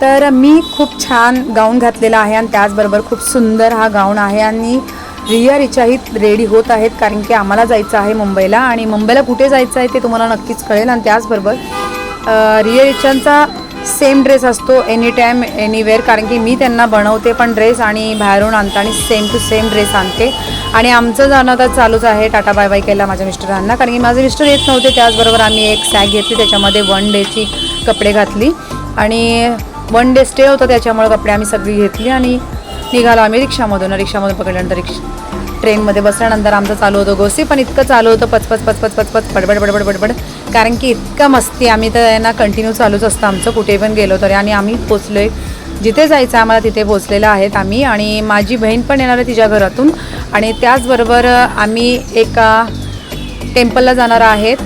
तर मी खूप छान गाऊन घातलेला आहे आणि त्याचबरोबर खूप सुंदर हा गाऊन आहे आणि रिया रिचाही रेडी होत आहेत कारण की आम्हाला जायचं आहे मुंबईला आणि मुंबईला कुठे जायचं आहे ते तुम्हाला नक्कीच कळेल. आणि त्याचबरोबर रिया रिचांचा सेम ड्रेस असतो एनी टाईम एनीवेअर कारण की मी त्यांना बनवते पण ड्रेस आणि बाहेरून आणता आणि सेम टू सेम ड्रेस आणते. आणि आमचं जाणं तर चालूच आहे टाटा बाय बाय केला माझ्या मिस्टरांना कारण की माझे मिस्टर येत नव्हते त्याचबरोबर आम्ही एक सॅग घेतली त्याच्यामध्ये वन डेची कपडे घातली. आणि वन डे स्टे होतं त्याच्यामुळे कपडे आम्ही सगळी घेतली आणि निघालो आम्ही रिक्षामधून. रिक्षामधून पकडल्यानंतर रिक्षा ट्रेनमध्ये बसल्यानंतर आमचं चालू होतं गोसी पण इतकं चालू होतं पचपच पचपच पचपच बडबड बडबड बडबड कारण की इतकं मस्ती आम्ही तर यांना कंटिन्यू चालूच असतं आमचं. कुठे पण गेलो तरी. आणि आम्ही पोचलो आहे जिथे जायचं आम्हाला तिथे पोचलेलं आहेत आम्ही. आणि माझी बहीण पण येणार आहे तिच्या घरातून. आणि त्याचबरोबर आम्ही एका टेम्पलला जाणार आहेत.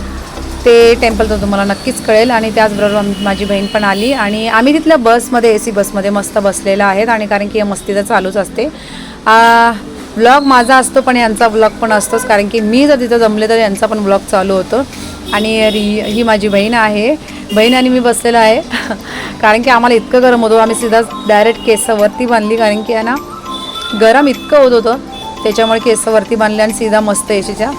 ते टेम्पल तर तुम्हाला नक्कीच कळेल आणि त्याचबरोबर माझी बहीण पण आली आणि आम्ही तिथल्या बसमध्ये ए सी बसमध्ये मस्त बसलेला आहेत आणि कारण की मस्ती तर चालूच असते. ब्लॉग माझा असतो पण यांचा ब्लॉग पण असतोच कारण की मी जर तिथं जमले तर यांचा पण ब्लॉग चालू होतो. आणि री ही माझी बहीण आहे. बहीण आणि मी बसलेलं आहे. कारण की आम्हाला इतकं गरम होतं. आम्ही सीधा डायरेक्ट केसावरती बांधली कारण की आहे ना गरम इतकं होत होतं. त्याच्यामुळे केसावरती बांधले आणि सीधा मस्त एशीच्या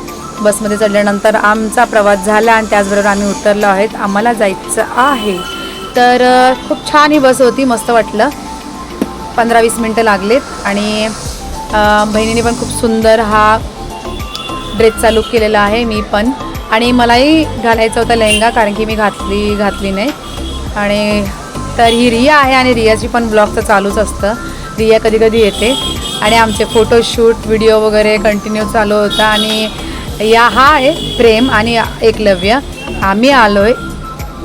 बसमध्ये चढल्यानंतर आमचा प्रवास झाला आणि त्याचबरोबर आम्ही उतरलो आहेत. आम्हाला जायचं आहे. तर खूप छान ही बस होती मस्त वाटलं. पंधरा वीस मिनटं लागलेत आणि बहिणीने पण खूप सुंदर हा ड्रेसचा लुक केलेला आहे मी पण. आणि मलाही घालायचा होता लेहंगा कारण की मी घातली घातली नाही. आणि तर ही रिया आहे आणि रियाची पण ब्लॉगचं चालूच असतं. रिया कधी कधी येते. आणि आमचे फोटोशूट व्हिडिओ वगैरे कंटिन्यू चालू होता आणि या हा आहे प्रेम आणि एकलव्य आम्ही आलो आहे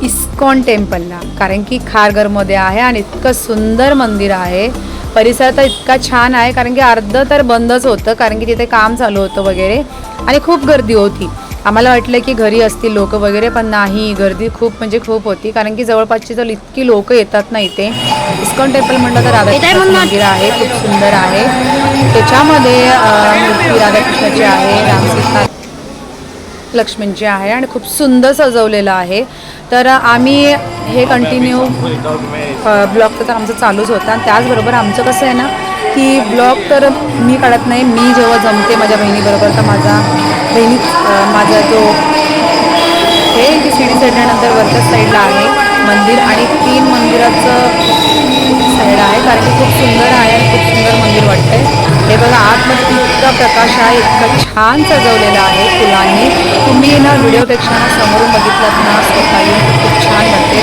इस्कॉन टेम्पलला. कारण की खारघरमध्ये आहे आणि इतकं सुंदर मंदिर आहे. परिसर तर इतका छान आहे कारण की अर्ध तर बंदच होतं कारण की तिथे काम चालू होतं वगैरे. आणि खूप गर्दी होती. आम्हाला वाटलं की घरी असतील लोक वगैरे पण नाही. गर्दी खूप म्हणजे खूप होती. कारण की जवळपासची तर इतकी लोक येतात ना इथे. इस्कॉन टेम्पल म्हटलं तर राधाकृष्ण मंदिर आहे. खूप सुंदर आहे. त्याच्यामध्ये मूर्ती राधाकृष्णाची आहे रामसीता लक्ष्मींची आहे आणि खूप सुंदर सजवलेलं आहे. तर आम्ही हे कंटिन्यू ब्लॉग तर आमचं चालूच होतं. आणि त्याचबरोबर आमचं कसं आहे ना की ब्लॉग तर मी काढत नाही मी जेव्हा जमते माझ्या बहिणीबरोबर तर माझा बहिणी माझा जो हे की शिडी चढल्यानंतर वरच्या साईडला आहे मंदिर आणि तीन मंदिराचं साईड आहे कारण की खूप सुंदर आहे आणि खूप सुंदर मंदिर वाटतंय. हे बघा आतमध्ये इतका प्रकाश आहे इतकं छान सजवलेलं आहे फुलांनी. तुम्ही ना व्हिडिओपेक्षा ना समोरून बघितलात ना स्वतः येऊन खूप छान वाटते.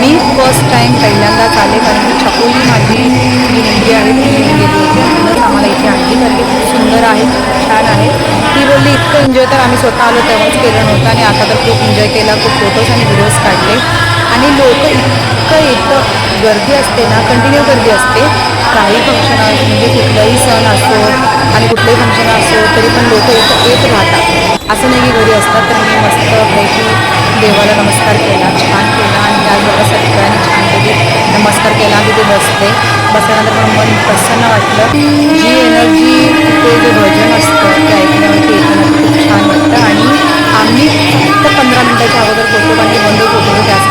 मी फर्स्ट टाईम पहिल्यांदाच आले कारण की छकुली माझी जी मुलगी आहे ती गेली होती. म्हणूनच आम्हाला इथे आणली कारण की खूप सुंदर आहे खूप छान आहे. ती बोलली इतकं एन्जॉय तर आम्ही स्वतः आलो तेव्हाच केलं नव्हतं आणि आता तर खूप एन्जॉय केला खूप फोटोज आणि व्हिडिओज काढले. आणि लोक इतकं इथं गर्दी असते ना कंटिन्यू गर्दी असते. काही फंक्शन म्हणजे कुठलाही सण असो आणि कुठलंही फंक्शन असो तरी पण लोक इथं येत राहतात. असं नाही की घरी असतात तर मी मस्त पैकी देवाला नमस्कार केला छान केला आणि त्याचबरोबर सगळ्यांनी छानपैकी नमस्कार केला. तिथे बसते बसल्यानंतर पण मन प्रसन्न वाटलं. जी एनर्जी तिथे जे भजन असतं ते ऐकण्यावरती येताना खूप छान वाटतं. आणि आम्ही फक्त पंधरा मिनटाच्या अगोदर फोटो काढले बंद फोटो त्यासाठी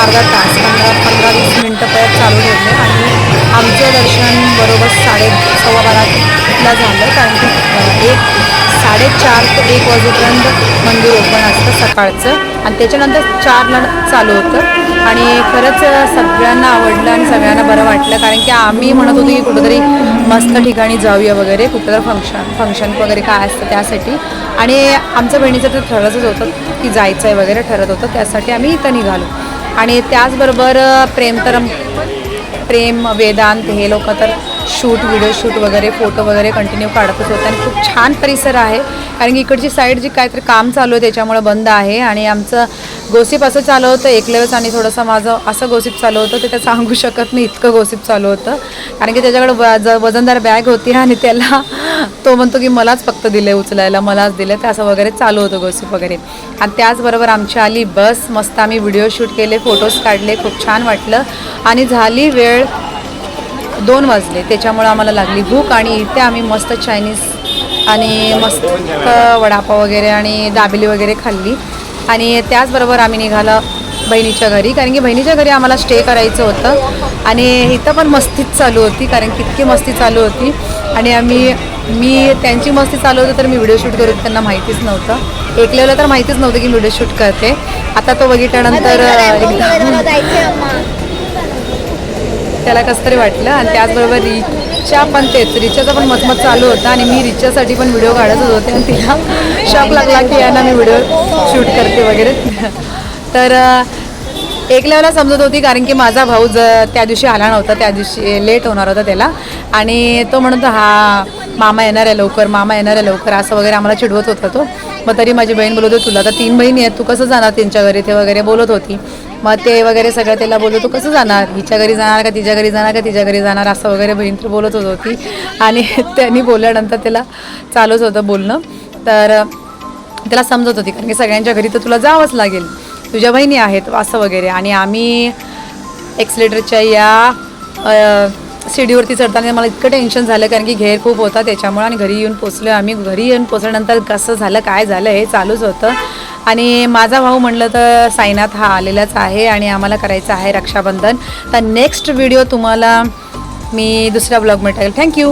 अर्धा तास पंधरा पंधरा वीस मिनटं परत चालू ठेवले आणि आमचं दर्शन बरोबर साडे सव्वा बाराला झालं कारण की एक साडेचार ते एक वाजेपर्यंत मंदिर ओपन असतं सकाळचं आणि त्याच्यानंतर चारला चालू होतं. आणि खरंच सगळ्यांना आवडलं आणि सगळ्यांना बरं वाटलं कारण की आम्ही म्हणत होतो की कुठंतरी मस्त ठिकाणी जाऊया वगैरे कुठं फंक्शन फंक्शन वगैरे काय असतं त्यासाठी. आणि आमच्या बहिणीचं तर ठरतच होतं की जायचं आहे वगैरे ठरत होतं त्यासाठी आम्ही इथं निघालो. आणि त्याचबरोबर प्रेम तर प्रेम वेदांत हे लोक तर शूट व्हिडिओ शूट वगैरे फोटो वगैरे कंटिन्यू काढतच होते आणि खूप छान परिसर आहे. कारण की इकडची साईड जी काहीतरी काम चालू आहे त्याच्यामुळं बंद आहे आणि आमचं गोसिप असं चालू होतं एकलेवच आणि थोडंसं माझं असं गोसिप चालू होतं ते त्या सांगू शकत नाही इतकं गोसिप चालू होतं. कारण की त्याच्याकडे वज वजनदार बॅग होती आणि त्याला तो म्हणतो की मलाच फक्त दिले उचलायला मलाच दिले तर असं वगैरे चालू होतं गोसिप वगैरे. आणि त्याचबरोबर आमची आली बस मस्त आम्ही व्हिडिओ शूट केले फोटोज काढले खूप छान वाटलं. आणि झाली वेळ दोन वाजले त्याच्यामुळं आम्हाला लागली भूक आणि इथे आम्ही मस्त चायनीज आणि मस्त वडापाव वगैरे आणि दाबेली वगैरे खाल्ली. आणि त्याचबरोबर आम्ही निघालं बहिणीच्या घरी कारण की बहिणीच्या घरी आम्हाला स्टे करायचं होतं. आणि इथं पण मस्तीच चालू होती कारण की इतकी मस्ती चालू होती. आणि आम्ही मी त्यांची मस्ती चालू होती तर मी व्हिडिओ शूट करत त्यांना माहितीच नव्हतं. एकलेलं तर माहितीच नव्हतं की व्हिडिओ शूट करते. आता तो बघितल्यानंतर त्याला कसं तरी वाटलं. आणि त्याचबरोबर रिचा पण तेच रिचाचा पण मतमत चालू होता. आणि मी रिचासाठी पण व्हिडिओ काढतच होते. आणि तिला शॉक लागला की यांना मी व्हिडिओ शूट करते वगैरे. तर एक लेवला समजत होती कारण की माझा भाऊ ज त्या दिवशी आला नव्हता त्या दिवशी लेट होणार होता त्याला. आणि तो म्हणत हा मामा येणार आहे लवकर मामा येणार आहे लवकर असं वगैरे आम्हाला चिडवत होता तो. मग तरी माझी बहीण बोलत होती तुला तर तीन बहिणी आहेत तू कसं जाणार त्यांच्या घरी? ते वगैरे बोलत होती. मग ते वगैरे सगळं त्याला बोलत तू कसं जाणार? हिच्या घरी जाणार का तिच्या घरी जाणार का तिच्या घरी जाणार? असं वगैरे बहीण तर बोलत होत होती. आणि त्यांनी बोलल्यानंतर त्याला चालूच होतं बोलणं. तर त्याला समजत होती कारण की सगळ्यांच्या घरी तर तुला जावंच लागेल. तुझ्या बहिणी आहेत असं वगैरे. आणि आम्ही एक्सलेटरच्या या शिडीवरती चढताना मला इतकं टेन्शन झालं कारण की घेर खूप होता त्याच्यामुळे आणि घरी येऊन पोचलो आम्ही. घरी येऊन पोचल्यानंतर कसं झालं काय झालं हे चालूच होतं. आणि माझा भाऊ म्हणलं तर साईनाथ हा आलेलाच आहे आणि आम्हाला करायचं आहे रक्षाबंधन. तर नेक्स्ट व्हिडिओ तुम्हाला मी दुसऱ्या ब्लॉगमध्ये टाकेल. थँक्यू